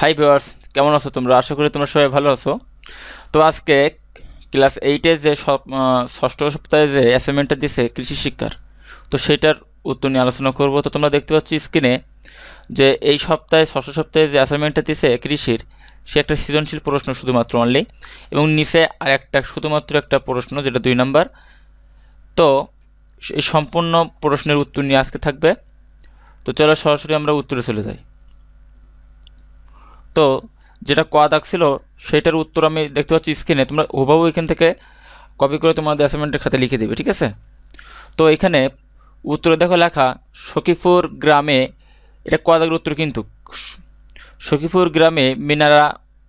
Hi viewers কেমন আছো তোমরা? আশা করি তোমরা সবাই ভালো আছো। তো আজকে ক্লাস এইটে যে ষষ্ঠ সপ্তাহে যে অ্যাসাইনমেন্টটা দিছে কৃষি শিক্ষার, তো সেটার উত্তর নিয়ে আলোচনা করব। তো তোমরা দেখতে পাচ্ছ স্ক্রিনে যে এই সপ্তাহে, ষষ্ঠ সপ্তাহে যে অ্যাসাইনমেন্টটা দিছে কৃষির, সে একটা সৃজনশীল প্রশ্ন শুধুমাত্র অনলি এবং নিচে আর একটা শুধুমাত্র একটা প্রশ্ন, যেটা দুই নাম্বার। তো এই সম্পূর্ণ প্রশ্নের উত্তর নিয়ে আজকে থাকবে। তো চলো সরাসরি আমরা উত্তরে চলে যাই। তো যেটা ক দাগ ছিল সেটার উত্তর আমি দেখতে পাচ্ছি স্ক্রিনে। তোমরা হুবাহু এখান থেকে কপি করে তোমাদের অ্যাসাইনমেন্টের খাতে লিখে দেবে, ঠিক আছে? তো এখানে উত্তরে দেখো লেখা, সখীপুর গ্রামে, এটা ক দাগের উত্তর কিন্তু? সখীপুর গ্রামে মিনারা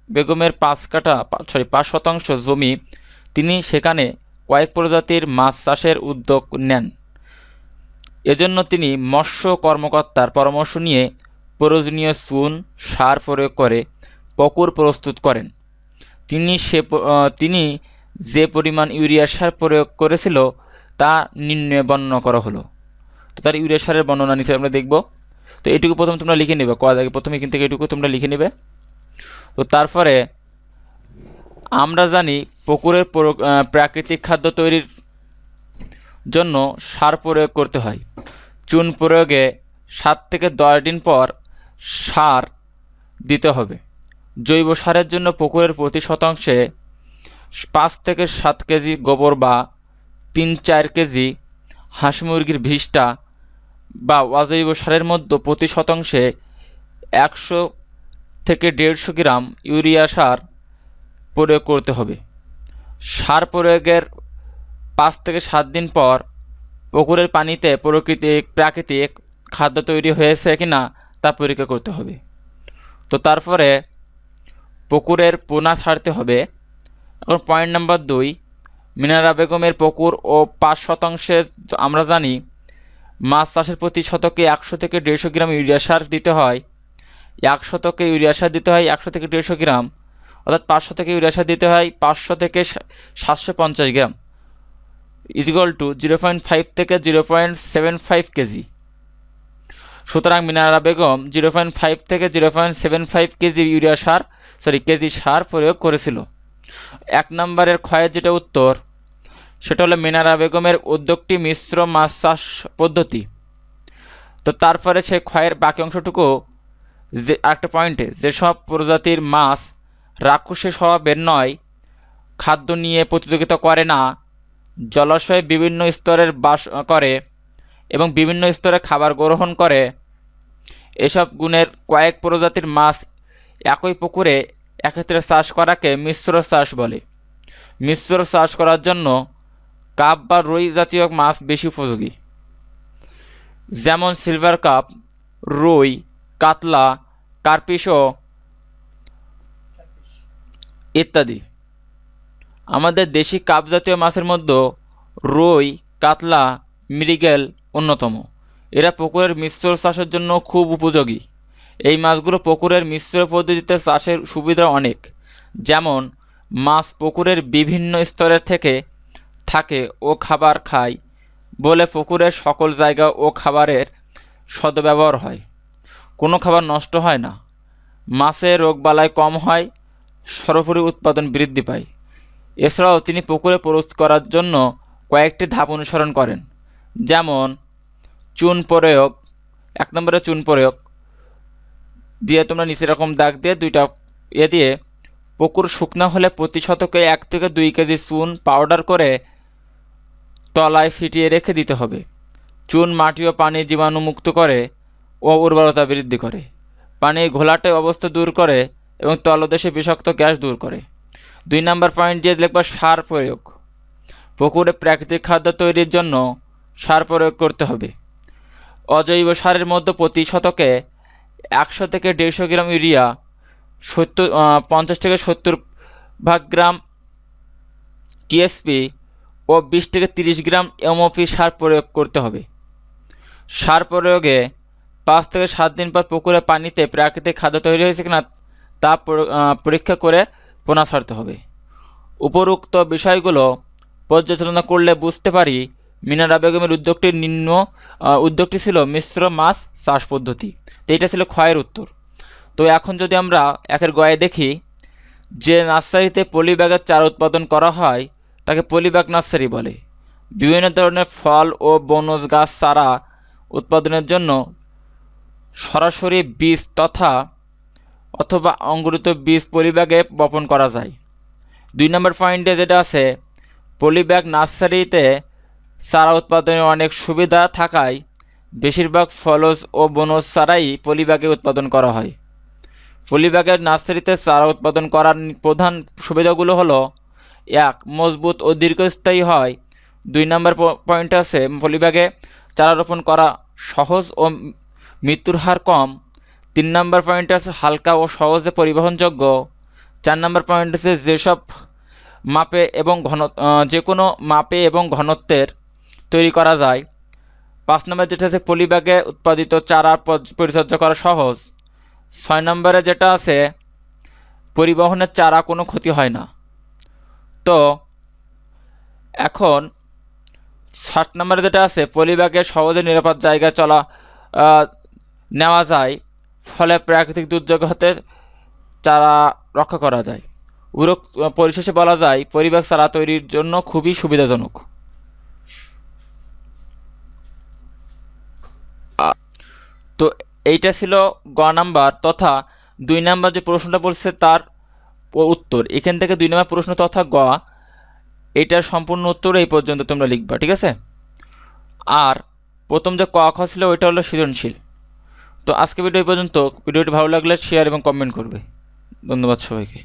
বেগমের পাঁচ কাটা সরি পাঁচ শতাংশ জমি তিনি সেখানে কয়েক প্রজাতির মাছ চাষের উদ্যোগ নেন। এজন্য তিনি মৎস্য কর্মকর্তার পরামর্শ নিয়ে প্রয়োজনীয় চুন, সার প্রয়োগ করে পুকুর প্রস্তুত করেন। তিনি সে তিনি যে পরিমাণ ইউরিয়া সার প্রয়োগ করেছিল, তা নিম্নে বর্ণনা করা হলো। তো তার ইউরিয়া সারের বর্ণনা নিচে আমরা দেখব। তো এটুকু প্রথম তোমরা লিখে নেবে কয় আগে প্রথমে কিন্তু এটুকু তোমরা লিখে নেবে। তো তারপরে আমরা জানি পুকুরের প্রো- প্রাকৃতিক খাদ্য তৈরির জন্য সার প্রয়োগ করতে হয়। চুন প্রয়োগে সাত থেকে দশ দিন পর সার দিতে হবে। জৈব সারের জন্য পুকুরের প্রতি শতাংশে পাঁচ থেকে সাত কেজি গোবর বা তিন চার কেজি হাঁস মুরগির ভিষ্টা বা অজৈব সারের মধ্যে প্রতি শতাংশে একশো থেকে দেড়শো গ্রাম ইউরিয়া সার প্রয়োগ করতে হবে। সার প্রয়োগের পাঁচ থেকে সাত দিন পর পুকুরের পানিতে প্রকৃতিক প্রাকৃতিক খাদ্য তৈরি হয়েছে কিনা তা পরীক্ষা করতে হবে। তো তারপরে পুকুরের পোনা ছাড়তে হবে। এখন পয়েন্ট নাম্বার দুই, মিনারা বেগমের পুকুর ও পাঁচ শতাংশের আমরা জানি মাছ চাষের প্রতি শতকে একশো থেকে দেড়শো গ্রাম ইউরিয়া সার দিতে হয়। এক শতকে ইউরিয়া সার দিতে হয় একশো থেকে দেড়শো গ্রাম। অর্থাৎ পাঁচশো থেকে ইউরিয়া সার দিতে হয় পাঁচশো থেকে সাতশো পঞ্চাশ গ্রাম। ইজিক্যাল টু জিরো পয়েন্ট ফাইভ থেকে zero point seven five KG. সুতরাং Minara Begum zero point five থেকে zero point seven five KG urea সার সরি কেজি সার প্রয়োগ করেছিল। এক নম্বরের ক্ষয়ের যেটা উত্তর, সেটা হলো মিনারা বেগমের উদ্যোগটি মিশ্র মাছ চাষ পদ্ধতি। তো তারপরে সে ক্ষয়ের বাকি অংশটুকু যে একটা পয়েন্টে যেসব প্রজাতির মাছ রাক্ষসের স্বভাবের নয়, খাদ্য নিয়ে প্রতিযোগিতা করে না, জলাশয়ে বিভিন্ন স্তরের বাস, করে এবং বিভিন্ন স্তরে খাবার গ্রহণ করে। এসব গুণের কয়েক প্রজাতির মাছ একই পুকুরে একত্রে চাষ করাকে মিশ্র চাষ বলে। মিশ্র চাষ করার জন্য কাপ বা রুই জাতীয় মাছ বেশি উপযোগী। যেমন সিলভার কাপ, রুই, কাতলা কার্পিসও ইত্যাদি। আমাদের দেশি কাপ জাতীয় মাছের মধ্যে রুই, কাতলা, মৃগেল অন্যতম। এরা পুকুরের মিশ্র চাষের জন্য খুব উপযোগী। এই মাছগুলো পুকুরের মিশ্র পদ্ধতিতে চাষের সুবিধা অনেক। যেমন, মাছ পুকুরের বিভিন্ন স্তরের থেকে থাকে ও খাবার খায় বলে পুকুরের সকল জায়গা ও খাবারের সদ্ব্যবহার হয়। কোনো খাবার নষ্ট হয় না। মাছের রোগবালাই কম হয়, সর্বোপরি উৎপাদন বৃদ্ধি পায়। এছাড়াও তিনি পুকুরে প্রস্তুত করার জন্য কয়েকটি ধাপ অনুসরণ করেন। যেমন চুন প্রয়োগ, এক নম্বরে চুন প্রয়োগ, দিয়ে তোমরা নিচে এরকম দাগ দিয়ে দুইটা ইয়ে দিয়ে পুকুর শুকনো হলে প্রতি শতকে এক থেকে দুই কেজি চুন পাউডার করে তলায় ফিটিয়ে রেখে দিতে হবে। চুন মাটি ও পানি জীবাণুমুক্ত করে ও উর্বরতা বৃদ্ধি করে। পানির ঘোলাটে অবস্থা দূর করে এবং তলদেশে বিষাক্ত গ্যাস দূর করে। দুই নাম্বার পয়েন্ট দিয়ে লিখবা সার প্রয়োগ। পুকুরে প্রাকৃতিক খাদ্য তৈরির জন্য সার প্রয়োগ করতে হবে। অজৈব সারের মধ্যে প্রতি শতকে একশো থেকে দেড়শো গ্রাম ইউরিয়া, সত্তর পঞ্চাশ থেকে সত্তর ভাগ গ্রাম টিএসপি ও বিশ থেকে তিরিশ গ্রাম এমওপি সার প্রয়োগ করতে হবে। সার প্রয়োগে পাঁচ থেকে সাত দিন পর পুকুরে পানিতে প্রাকৃতিক খাদ্য তৈরি হয়েছে কিনা তা পরীক্ষা করে পোনা ছাড়তে হবে। উপরোক্ত বিষয়গুলো পর্যালোচনা করলে বুঝতে পারি মিনারা বেগমের উদ্যোগটি নিম্ন উদ্যোগটি ছিল মিশ্র মাছ চাষ পদ্ধতি। তো এটা ছিল ক্ষয়ের উত্তর। তো এখন যদি আমরা একের গয়ে দেখি, যে নার্সারিতে পলি ব্যাগের চারা উৎপাদন করা হয়, তাকে পলি ব্যাগ নার্সারি বলে। বিভিন্ন ধরনের ফল ও বনজ গাছ চারা উৎপাদনের জন্য সরাসরি বীজ তথা অথবা অঙ্কুরিত বীজ পলিব্যাগে বপন করা যায়। দুই নম্বর পয়েন্টে যেটা আছে, পলিব্যাগ নার্সারিতে চারা উৎপাদনে অনেক সুবিধা থাকায় বেশিরভাগ ফলজ ও বনজ চারাই পলিব্যাগে উৎপাদন করা হয়। পলিব্যাগের নার্সারিতে চারা উৎপাদন করার প্রধান সুবিধাগুলো হলো, এক, মজবুত ও দীর্ঘস্থায়ী হয়। দুই নম্বর পয়েন্ট আছে পলিব্যাগে চারা রোপণ করা সহজ ও মৃত্যুর হার কম। তিন নম্বর পয়েন্ট আছে হালকা ও সহজে পরিবহনযোগ্য। চার নম্বর পয়েন্ট আছে যেসব মাপে এবং ঘন যে কোনো মাপে এবং ঘনত্বের তৈরি করা যায়। পাঁচ নম্বরে যেটা আছে, পলিব্যাগে উৎপাদিত চারা পরিচর্যা করা সহজ। ছয় নম্বরে যেটা আছে, পরিবহনের চারা কোনো ক্ষতি হয় না। তো, এখন সাত নম্বরে যেটা আছে, পলিব্যাগে সহজে নিরাপদ জায়গায় চলা নেওয়া যায়। ফলে প্রাকৃতিক দুর্যোগ হতে চারা রক্ষা করা যায়। উরক, পরিশেষে বলা যায়, পরিবেশ চারা তৈরির জন্য খুবই সুবিধাজনক আ- তো এইটা ছিল গ নাম্বার তথা দুই নাম্বার যে প্রশ্নটা বলছে তার উত্তর। এখান থেকে দুই নাম্বার প্রশ্ন তথা গ, এটার সম্পূর্ণ উত্তর এই পর্যন্ত তোমরা লিখবা, ঠিক আছে? আর প্রথম যে ক, খ ছিল ওইটা হলো সৃজনশীল। তো আজকে ভিডিও এই পর্যন্ত। ভিডিওটি ভালো লাগলে শেয়ার এবং কমেন্ট করবে। ধন্যবাদ সবাইকে।